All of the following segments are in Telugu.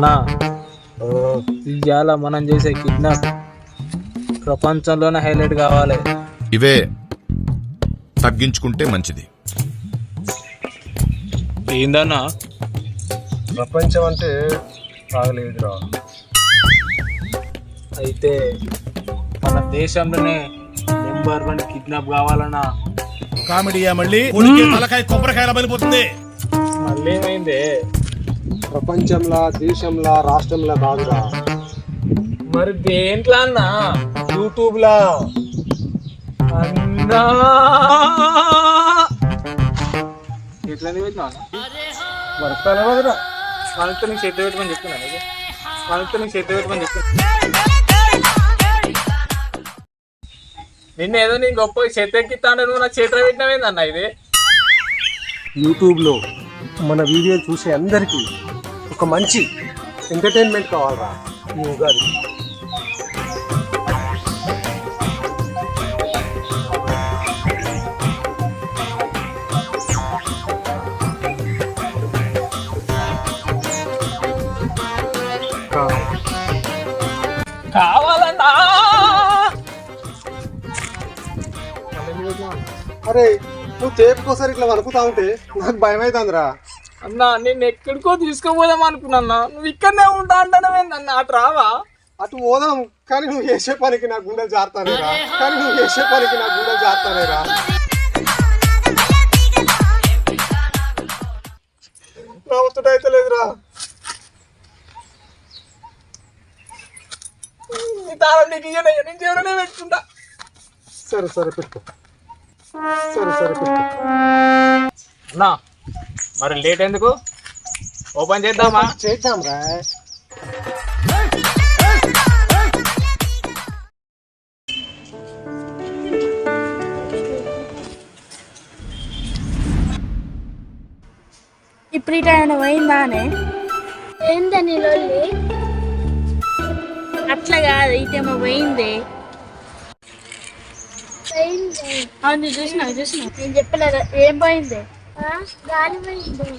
అన్నా. ఇవాళ మనం చేసే కిడ్నాప్. ప్రపంచంలోనే హైలైట్ కావాలి. ఇవే తగ్గించుకుంటే మంచిది. ఏందన్నా? ప్రపంచం అంటే బాగలేదురా అయితే మన దేశంలోనే నెంబర్ వన్ కిడ్నాప్ కావాలన్నా. కామెడీయా మళ్ళీ? తలకాయ కొబ్బరికాయల బలిపోతుంది మళ్ళీ ఏమైంది? ప్రపంచంలో దేశంలో రాష్ట్రంలో కాదురా. మరి దేంట్లో అన్నా? యూట్యూబ్ లా అన్నా? ఎట్లా పెట్టినా వర్షాలు కదరా వాళ్ళతో నీకు చేతి పెట్టుకొని చెప్తున్నాను వాళ్ళతో నీకు చేతి పెట్టుకొని చెప్తున్నా. నిన్న ఏదో నీ గొప్ప చేతి ఎక్కిస్తాను నువ్వు నాకు చేతిలో పెట్టినవేందన్న ఇది? యూట్యూబ్లో. మన వీడియోలు చూసే అందరికీ ఒక మంచి ఎంటర్టైన్మెంట్ కావాలరా ఈ ఉగాది. కావాలన్నా. అరే నువ్వు తేపుకోసారి ఇట్లా వణుకుతా ఉంటే నాకు భయం అవుతుందిరా అన్నా నేను ఎక్కడికో తీసుకుపోదాం అనుకున్నా నువ్వు ఇక్కడనే ఉంటా అంటానవేందన్న అటు రావా? అటు పోదాం కానీ నువ్వు చేసే పనికి నా గుండెలు జారుతానేరా కానీ నువ్వు చేసే పనికి నా గుండెలు జారుతానేరా నవ్వుతుంటే లేదురా. నీ తాళం నీకు ఇయ్యనయ్య నేను ఎవరైనా పెట్టుకుంటా. సరే సరే పెట్టు సరే సరే పెట్టు అన్నా మరి లేట్ ఎందుకు? ఓపెన్ చేద్దామా? చేద్దాం రా ఇప్పుడు ఇటు పోయిందానే ఏందని లొల్లి? అట్లా కాదు ఇటేమో పోయింది. పోయింది. అవును చూసిన చూసిన నేను చెప్పలేదు ఏం పోయింది? ఆ, గాలి పోయింది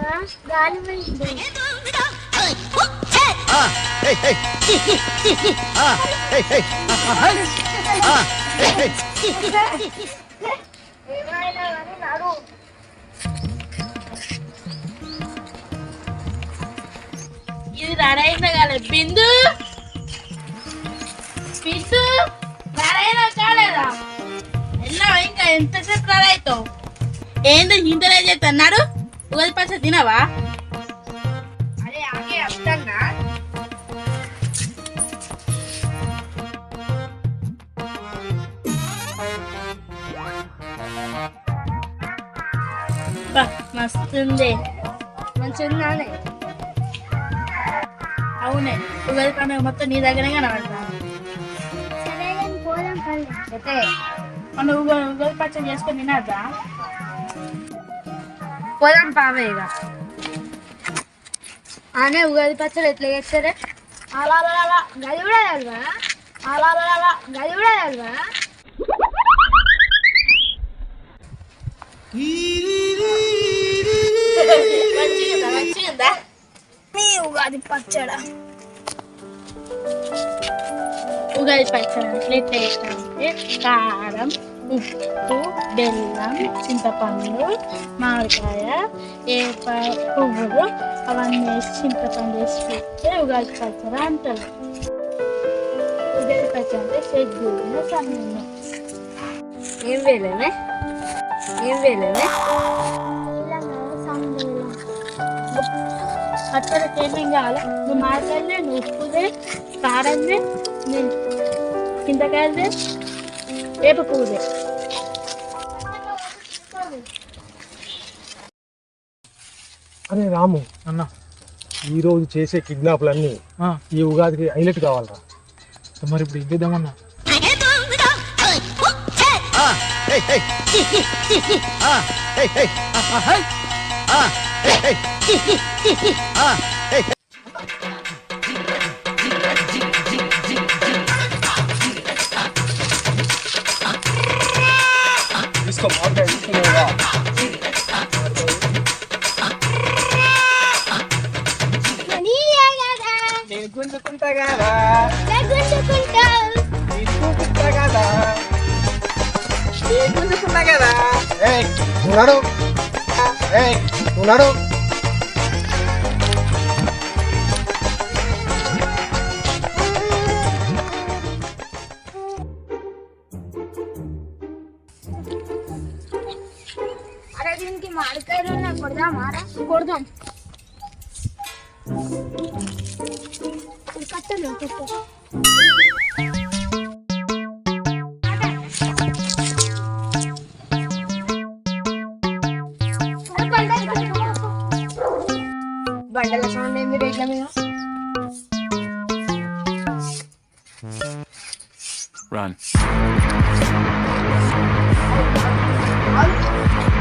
ఆ, గాలి పోయింది ఏమైనా కానీ నడు ఇది రెడైందా కాలే. బిందు? బిందు? రెడైనా కాలేదా? ఎన్నో ఇంకా ఎంతసేపు రెడీ అవుతావు ఏందో ఇంతలే చేస్తున్నాడు ఉగాది పచ్చ తినవా? అరే ఆగే వస్తానా బా, మస్తుంది. మంచిగుందానే అవునే ఉగాది పండుగ మొత్తం నీ దగ్గరే కనబడతా. సరే కానీ పోదాం పల్లె అయితే మన ఉగాది ఉగాది పచ్చడి చేసుకొని తినద్దా? పోదాం పావే ఇక అనే ఉగాది పచ్చడి ఎట్లా చేస్తారే అలా అలా గది కూడా తెలవా అలా అలా గది కూడా తెలవా ఉగాది పచ్చడ ఉగాది పచ్చడి ఎట్లా చేస్తామంటే కారం ఉప్పు బెల్లం చింతపండు మామిడికాయ ఏ పువ్వులు అవన్నీ వేసి చింతపండు వేసి పెడితే ఉగాది పచ్చడి అంటారు ఉగాది పచ్చడి అంటే చెగ్గులు సన్నం ఏం వేలేనే ఏం వేలేనే సందులో పచ్చడికి ఏమేం కావాలి నువ్వు మామిడికాయలే నువ్వు ఉప్పుదే కారందే నేను చింతకాయలదే వేప పువ్వుదే అరే రాము అన్న. ఈ రోజు చేసే కిడ్నాప్లన్నీ ఆ, ఈ ఉగాదికి హైలైట్ కావాలరా. మరి ఇప్పుడు ఇద్దేద్దామన్నా తీసుకో గుంజుకుంటా కదా గుంజుకుంటావు తీసుకుంటా కదా ఏ గుంజుకుంటా కదా ఏయ్ నువ్వు నడు ఏయ్ నువ్వు నడు అరే దీనికి మామిడికాయలు ఉన్నాయి కొడదామా రా? కొడదాం కట్టలు కట్ట బండల సౌండ్ ఏంది రేట్ల మీద Run. అన్న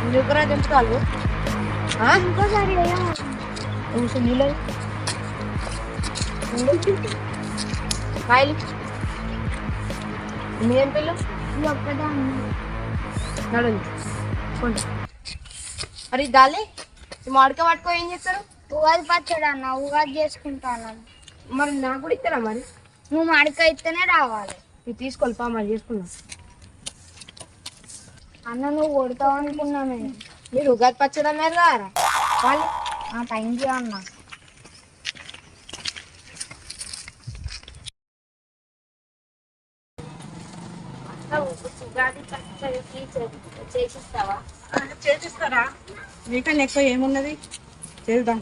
ఎందుకురా దింపుతాలు ఇంకోసారి కొంచెం నీళ్ళు కాయలు మీదేం పిల్లు ఇది ఒక్కటే కొంచెం మరి దాలే మాడక పట్టుకో ఏం చేస్తారు ఉగాది పచ్చడి అన్న ఉగాది చేసుకుంటాను మరి నాకు కూడా ఇస్తారా మరి? నువ్వు మాడక ఇస్తేనే రావాలి. ఇది తీసుకోవాలి పా మరి చేసుకుందాం. అన్న నువ్వు కొడతావు అనుకున్నా నేను. మీరు ఉగాది పచ్చడి అన్నారు రారా వాళ్ళు థ్యాంక్ యూ అన్న. చేపిస్తారా? మీకన్నా ఎక్కువ ఏమున్నది? చేద్దాం.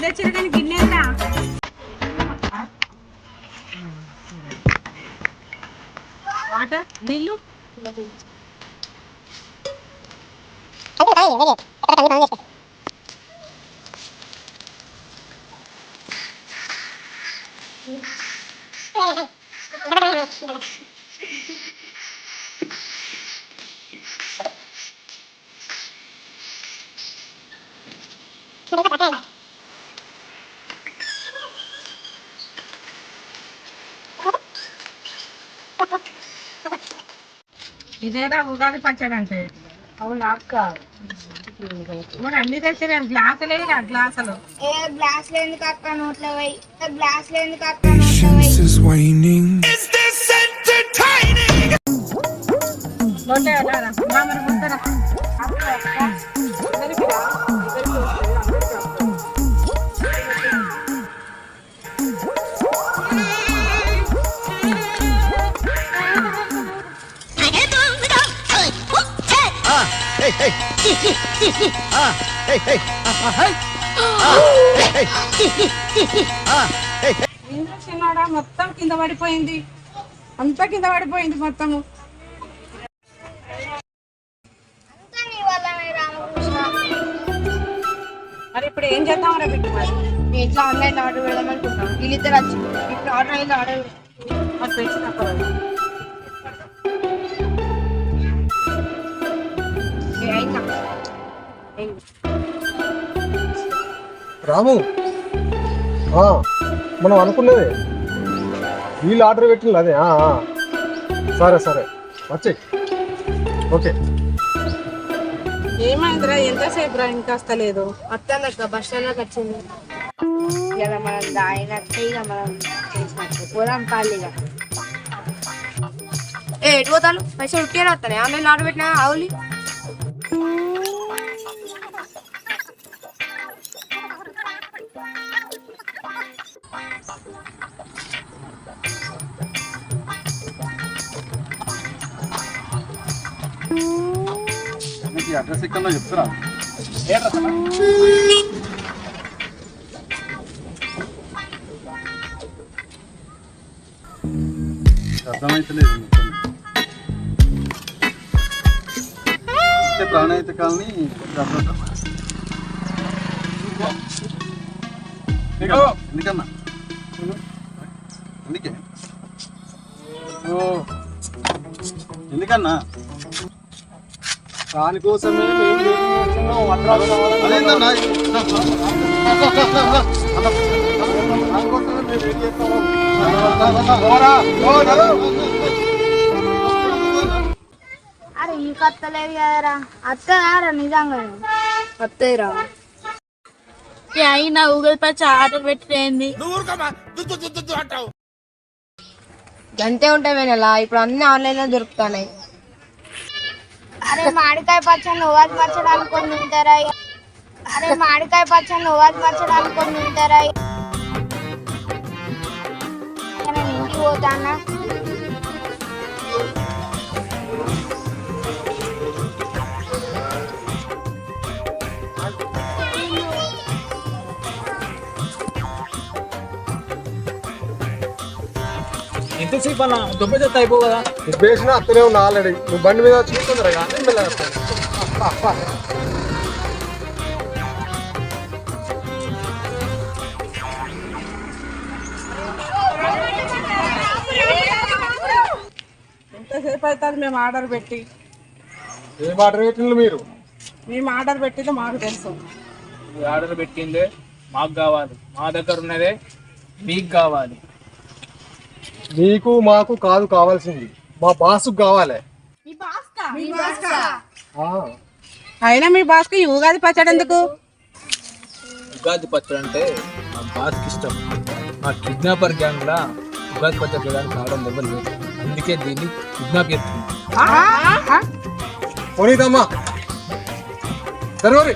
అన్ని తెచ్చారు కానీ గిన్నెలా వాటర్ నీళ్ళు ఇదేదా ఉగాది పచ్చడి అంటే? అవునా అక్క? మరి అన్ని తెచ్చారు గ్లాసులే గ్లాసులు. ఏ గ్లాస్ లేని అక్క నోట్లో పోయి? గ్లాస్ లేని అక్క నోట్లో పోయి? చిన్నాడా మొత్తం కింద పడిపోయింది. అంతా కింద పడిపోయింది మొత్తము. అంతా నీ వల్లనే రామకృష్ణ మరి ఇప్పుడు ఏం చేద్దాం రా బిడ్డ మరి? ఇట్లా ఆన్లైన్ ఆర్డర్ పెడదామనుకుంటున్నాను వీళ్ళిద్దరు వచ్చి ఇప్పుడు ఆన్లైన్ ఆర్డర్ మరి తెచ్చినప్పుడు రాము. ఆ, మనం అనుకున్నదే. వీళ్ళు ఆర్డర్ పెట్టింది అదే. సరే సరే. వచ్చి. ఓకే. ఏమైందిరా? ఎంతసేపు రా? ఇంకా వస్తలేదు. అత్తానక్క బస్ స్టాండ్లోకి వచ్చింది. ఇలా మనం దాయినట్టే ఇక మనం చేసినట్టు. పోదాం పాలిగా ఏ ఎటు పోతాను పైసలు ఉట్టిగా వస్తాను ఆన్లైన్ ఆర్డర్ పెట్టినా? అవులి అడ్రస్ ఇక్కడ చెప్తారా అర్థమైతలేదు మొత్తం. అంటే ప్రాణాయిత కాలనీ కొంచెం అర్థం ఎందుకన్నా ఎందుకే ఎందుకన్నా నడు. అరే ఈ కత్తలేదు కదరా. అత్తదారా నిజంగా. అత్తయ్యరా? ఈ అయినా ఊగల్ పచ్చ ఆర్డర్ పెట్టింది అంతే ఉంటాయి నెల ఇప్పుడు అన్ని ఆన్లైన్లో దొరుకుతున్నాయి అరే మామిడికాయ పచ్చడి ఉగాది పచ్చడి అనుకొని తింటారా అరే మామిడికాయ పచ్చడి ఉగాది పచ్చడి అనుకొని తింటారా నేను ఇంటికి పోతానా ఎంతసేపు అన్న దొబ్బ చెత్త అయిపో కదా? నువ్వు వేసినా అత్తనే ఉన్నా ఆల్రెడీ. నువ్వు బండి మీద వచ్చి తొందరగా నేను అబ్బా. ఎంతసేపు అవుతుంది మేము ఆర్డర్ పెట్టి? ఏ మాట రేట్లు మీరు? మేము ఆర్డర్ పెట్టింది మాకు తెలుసు. ఆర్డర్ పెట్టిందే మాకు కావాలి. మా దగ్గర ఉన్నదే మీకు కావాలి. నీకు మాకు కాదు కావాల్సింది. మా బాసుకు కావాలి. ఆ, అయినా మీ బాస్కి ఉగాది పచ్చడి ఎందుకు? ఉగాది పచ్చడి అంటే మా బాస్కి ఇష్టం. మా కిడ్నాపర్ గ్యాంగ్ లా ఉగాది పచ్చడి చేయడానికి కావడం ఎవరు లేదు అందుకే దీన్ని కిడ్నాప్ చేస్తుంది పోనీదమ్మా. జరగరి